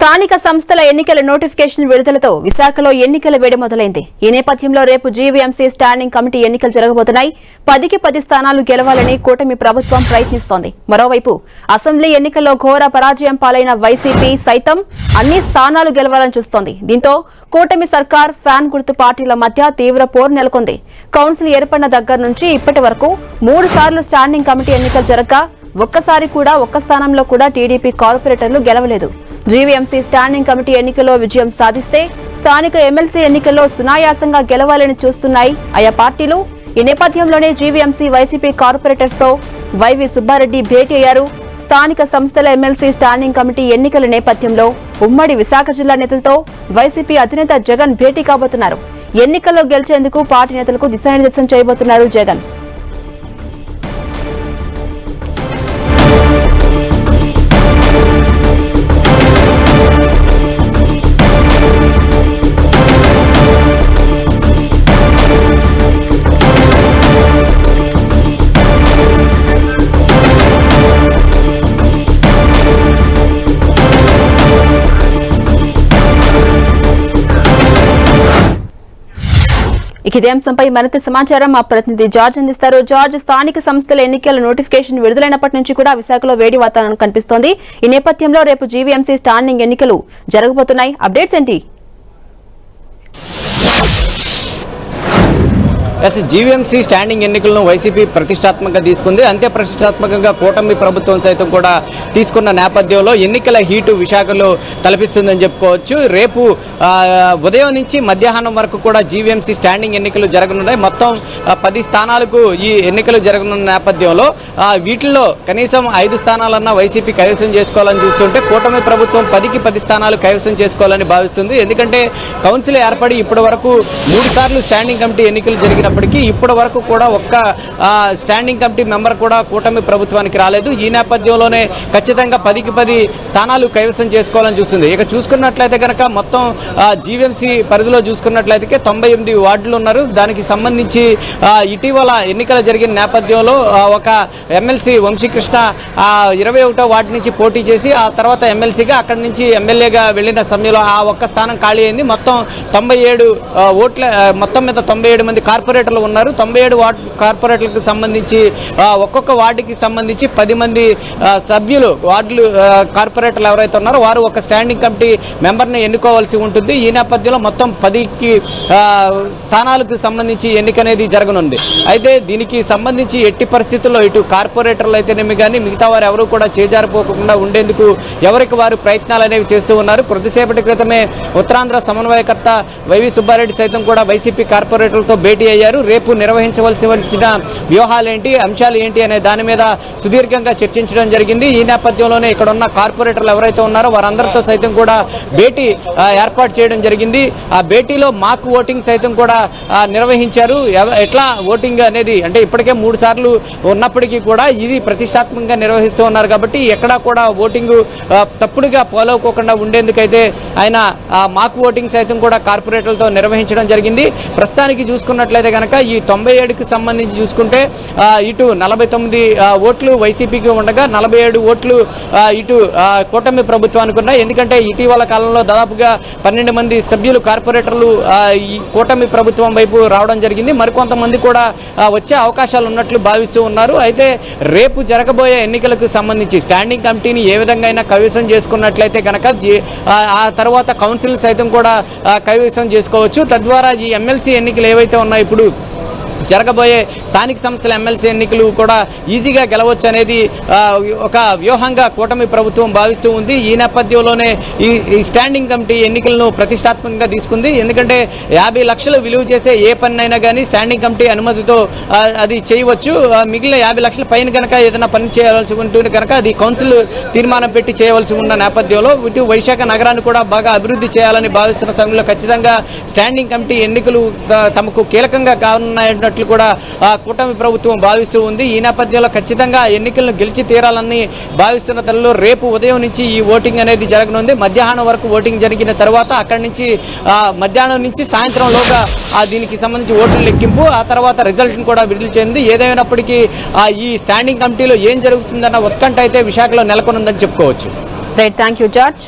స్థానిక సంస్థల ఎన్నికల నోటిఫికేషన్ విడుదలతో విశాఖలో ఎన్నికల వేడి మొదలైంది. ఈ నేపథ్యంలో రేపు జీవీఎంసీ స్టాండింగ్ కమిటీ ఎన్నికలు జరగబోతున్నాయి. పదికి పది స్థానాలు గెలవాలని కూటమి ప్రభుత్వం ప్రయత్నిస్తోంది. మరోవైపు అసెంబ్లీ ఎన్నికల్లో ఘోర పరాజయం పాలైన వైసీపీ సైతం అన్ని స్థానాలు గెలవాలని చూస్తోంది. దీంతో కూటమి సర్కార్ ఫ్యాన్ గుర్తు పార్టీల మధ్య తీవ్ర పోరు నెలకొంది. కౌన్సిల్ ఏర్పడిన దగ్గర నుంచి ఇప్పటి వరకు మూడు సార్లు స్టాండింగ్ కమిటీ ఎన్నికలు జరగగా ఒక్కసారి కూడా ఒక్క స్థానంలో కూడా టీడీపీ కార్పొరేటర్లు గెలవలేదు. జీవీఎంసీ స్టాండింగ్ కమిటీ ఎన్నికల్లో విజయం సాధిస్తే స్థానిక ఎమ్మెల్సీ ఎన్నికల్లో సునాయాసంగా గెలవాలని చూస్తున్నాయి ఆయా పార్టీలు. ఈ నేపథ్యంలోనే జీవీఎంసీ వైసీపీ కార్పొరేటర్స్తో వైవి సుబ్బారెడ్డి భేటీ అయ్యారు. స్థానిక సంస్థల ఎమ్మెల్సీ స్టాండింగ్ కమిటీ ఎన్నికల నేపథ్యంలో ఉమ్మడి విశాఖ జిల్లా నేతలతో వైసీపీ అధినేత జగన్ భేటీ కాబోతున్నారు. ఎన్నికల్లో గెలిచేందుకు పార్టీ నేతలకు దిశానిర్దేశం చేయబోతున్నారు జగన్. ఇక ఇదే అంశంపై మరింత సమాచారం మా ప్రతినిధి జార్జ్ అందిస్తారు. జార్జ్ స్థానిక సంస్థల ఎన్నికల నోటిఫికేషన్ విడుదలైనప్పటి నుంచి కూడా విశాఖలో వేడి వాతావరణం కనిపిస్తోంది. ఈ నేపథ్యంలో రేపు జీవీఎంసీ స్టాండింగ్ ఎన్నికలు జరగబోతున్నాయి. అప్డేట్స్ ఏంటి? ఎస్ జీవీఎంసీ స్టాండింగ్ ఎన్నికలను వైసీపీ ప్రతిష్టాత్మకంగా తీసుకుంది. అంతే ప్రతిష్టాత్మకంగా కూటమి ప్రభుత్వం సైతం కూడా తీసుకున్న నేపథ్యంలో ఎన్నికల హీటు విశాఖలో తలపిస్తుందని చెప్పుకోవచ్చు. రేపు ఉదయం నుంచి మధ్యాహ్నం వరకు కూడా జీవీఎంసీ స్టాండింగ్ ఎన్నికలు జరగనున్నాయి. మొత్తం పది స్థానాలకు ఈ ఎన్నికలు జరగనున్న నేపథ్యంలో వీటిల్లో కనీసం ఐదు స్థానాలన్నా వైసీపీ కైవసం చేసుకోవాలని చూస్తుంటే కూటమి ప్రభుత్వం పదికి పది స్థానాలు కైవసం చేసుకోవాలని భావిస్తుంది. ఎందుకంటే కౌన్సిల్ ఏర్పడి ఇప్పటి వరకు మూడు సార్లు స్టాండింగ్ కమిటీ ఎన్నికలు జరిగిన జరిగినప్పటికీ ఇప్పటి వరకు కూడా ఒక్క స్టాండింగ్ కమిటీ మెంబర్ కూడా కూటమి ప్రభుత్వానికి రాలేదు. ఈ నేపథ్యంలోనే ఖచ్చితంగా పదికి పది స్థానాలు కైవసం చేసుకోవాలని చూస్తుంది. ఇక చూసుకున్నట్లయితే కనుక మొత్తం జీవీఎంసీ పరిధిలో చూసుకున్నట్లయితే తొంభై ఎనిమిది వార్డులు ఉన్నారు. దానికి సంబంధించి ఇటీవల ఎన్నికలు జరిగిన నేపథ్యంలో ఒక ఎమ్మెల్సీ వంశీకృష్ణ ఇరవై ఒకటో వార్డు నుంచి పోటీ చేసి ఆ తర్వాత ఎమ్మెల్సీగా అక్కడి నుంచి ఎమ్మెల్యేగా వెళ్ళిన సమయంలో ఆ ఒక్క స్థానం ఖాళీ అయింది. మొత్తం తొంభై ఏడు ఓట్ల మొత్తం మీద తొంభై ఏడు మంది కార్పొరేటర్లు ఉన్నారు. తొంభై ఏడు వార్డు కార్పొరేటర్లకు సంబంధించి ఒక్కొక్క వార్డుకి సంబంధించి పది మంది సభ్యులు వార్డులు కార్పొరేటర్లు ఎవరైతే ఉన్నారో వారు ఒక స్టాండింగ్ కమిటీ మెంబర్ని ఎన్నుకోవాల్సి ఉంటుంది. ఈ నేపథ్యంలో మొత్తం పదికి స్థానాలకు సంబంధించి ఎన్నిక అనేది జరగనుంది. అయితే దీనికి సంబంధించి ఎట్టి పరిస్థితుల్లో ఇటు కార్పొరేటర్లు అయితేనేమి కానీ మిగతా వారు ఎవరు కూడా చేజారిపోకుండా ఉండేందుకు ఎవరికి వారు ప్రయత్నాలు అనేవి చేస్తూ ఉన్నారు. కొద్దిసేపటి క్రితమే ఉత్తరాంధ్ర సమన్వయకర్త వైవి సుబ్బారెడ్డి సైతం కూడా వైసీపీ కార్పొరేటర్లతో భేటీ అయ్యారు. రేపు నిర్వహించవలసిన వచ్చిన వ్యూహాలు ఏంటి అంశాలు ఏంటి అనే దాని మీద సుదీర్ఘంగా చర్చించడం జరిగింది. ఈ నేపథ్యంలోనే ఇక్కడ ఉన్న కార్పొరేటర్లు ఎవరైతే ఉన్నారో వారందరితో సైతం కూడా భేటీ ఏర్పాటు చేయడం జరిగింది. ఆ భేటీలో మాక్ ఓటింగ్ సైతం కూడా నిర్వహించారు. ఎట్లా ఓటింగ్ అనేది అంటే ఇప్పటికే మూడు సార్లు ఉన్నప్పటికీ కూడా ఇది ప్రతిష్టాత్మకంగా నిర్వహిస్తూ ఉన్నారు కాబట్టి ఎక్కడా కూడా ఓటింగ్ ఆ, తప్పుడుగా పోలవకోకుండా ఉండేందుకైతే ఆయన మాక్ ఓటింగ్ సైతం కూడా కార్పొరేటర్లతో నిర్వహించడం జరిగింది. ప్రస్తుతానికి చూసుకున్నట్లయితే కనుక ఈ తొంభై ఏడుకి సంబంధించి చూసుకుంటే ఇటు నలభై తొమ్మిది ఓట్లు వైసీపీకి ఉండగా నలభై ఏడు ఓట్లు ఇటు కూటమి ప్రభుత్వానికి ఉన్నాయి. ఎందుకంటే ఇటీవల కాలంలో దాదాపుగా పన్నెండు మంది సభ్యులు కార్పొరేటర్లు ఈ కూటమి ప్రభుత్వం వైపు రావడం జరిగింది. మరికొంతమంది కూడా వచ్చే అవకాశాలు ఉన్నట్లు భావిస్తూ ఉన్నారు. అయితే రేపు జరగబోయే ఎన్నికలకు సంబంధించి స్టాండింగ్ కమిటీని ఏ విధంగా అయినా కైవసం చేసుకున్నట్లయితే కనుక ఆ తర్వాత కౌన్సిల్ సైతం కూడా కైవసం చేసుకోవచ్చు. తద్వారా ఈ ఎమ్మెల్సీ ఎన్నికలు ఏవైతే ఉన్నాయో ఇప్పుడు comigo. జరగబోయే స్థానిక సంస్థల ఎమ్మెల్సీ ఎన్నికలు కూడా ఈజీగా గెలవచ్చు అనేది ఒక వ్యూహంగా కూటమి ప్రభుత్వం భావిస్తూ ఉంది. ఈ నేపథ్యంలోనే ఈ స్టాండింగ్ కమిటీ ఎన్నికలను ప్రతిష్టాత్మకంగా తీసుకుంది. ఎందుకంటే యాభై లక్షలు విలువ చేసే ఏ పనినైనా కానీ స్టాండింగ్ కమిటీ అనుమతితో అది చేయవచ్చు. మిగిలిన యాభై లక్షల పైన కనుక ఏదైనా పని చేయవలసి ఉంటుంది కనుక అది కౌన్సిల్ తీర్మానం పెట్టి చేయవలసి ఉన్న నేపథ్యంలో ఇటు వైశాఖ నగరాన్ని కూడా బాగా అభివృద్ధి చేయాలని భావిస్తున్న సమయంలో ఖచ్చితంగా స్టాండింగ్ కమిటీ ఎన్నికలు త- తమకు కీలకంగా చేస్తున్నట్లు కూడా కూటమి ప్రభుత్వం భావిస్తూ ఉంది. ఈ నేపథ్యంలో ఖచ్చితంగా ఎన్నికలను గెలిచి తీరాలని భావిస్తున్న తనలో రేపు ఉదయం నుంచి ఈ ఓటింగ్ అనేది జరగనుంది. మధ్యాహ్నం వరకు ఓటింగ్ జరిగిన తర్వాత అక్కడి నుంచి మధ్యాహ్నం నుంచి సాయంత్రంలోగా ఆ, దీనికి సంబంధించి ఓట్ల లెక్కింపు ఆ తర్వాత రిజల్ట్ని కూడా విడుదల చేయండి ఏదైనప్పటికీ ఈ స్టాండింగ్ కమిటీలో ఏం జరుగుతుందన్న ఉత్కంఠ అయితే విశాఖలో నెలకొనుందని చెప్పుకోవచ్చు. Right thank you George